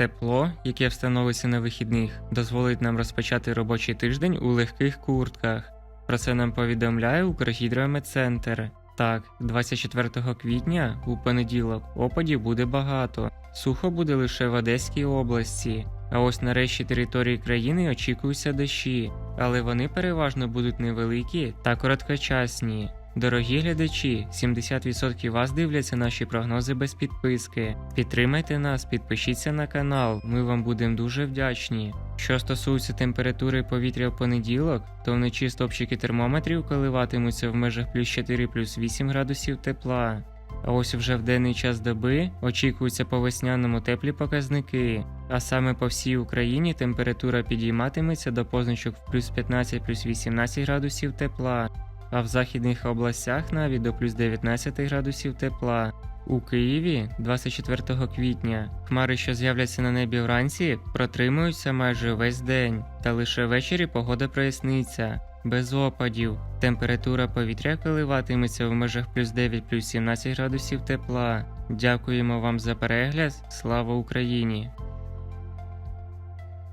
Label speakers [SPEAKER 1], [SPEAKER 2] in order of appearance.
[SPEAKER 1] Тепло, яке встановиться на вихідних, дозволить нам розпочати робочий тиждень у легких куртках. Про це нам повідомляє Укргідрометцентр. Так, 24 квітня у понеділок опадів буде багато. Сухо буде лише в Одеській області. А ось на решті території країни очікуються дощі, але вони переважно будуть невеликі та короткочасні. Дорогі глядачі, 70% вас дивляться наші прогнози без підписки. Підтримайте нас, підпишіться на канал, ми вам будемо дуже вдячні. Що стосується температури повітря в понеділок, то вночі стопчики термометрів коливатимуться в межах плюс 4 плюс 8 градусів тепла. А ось вже в денний час доби очікуються по весняному теплі показники, а саме по всій Україні температура підійматиметься до позначок в плюс 15 плюс 18 градусів тепла, а в західних областях навіть до плюс 19 градусів тепла. У Києві 24 квітня хмари, що з'являться на небі вранці, протримуються майже весь день, та лише ввечері погода проясниться. Без опадів. Температура повітря коливатиметься в межах плюс 9 плюс 17 градусів тепла. Дякуємо вам за перегляд. Слава Україні!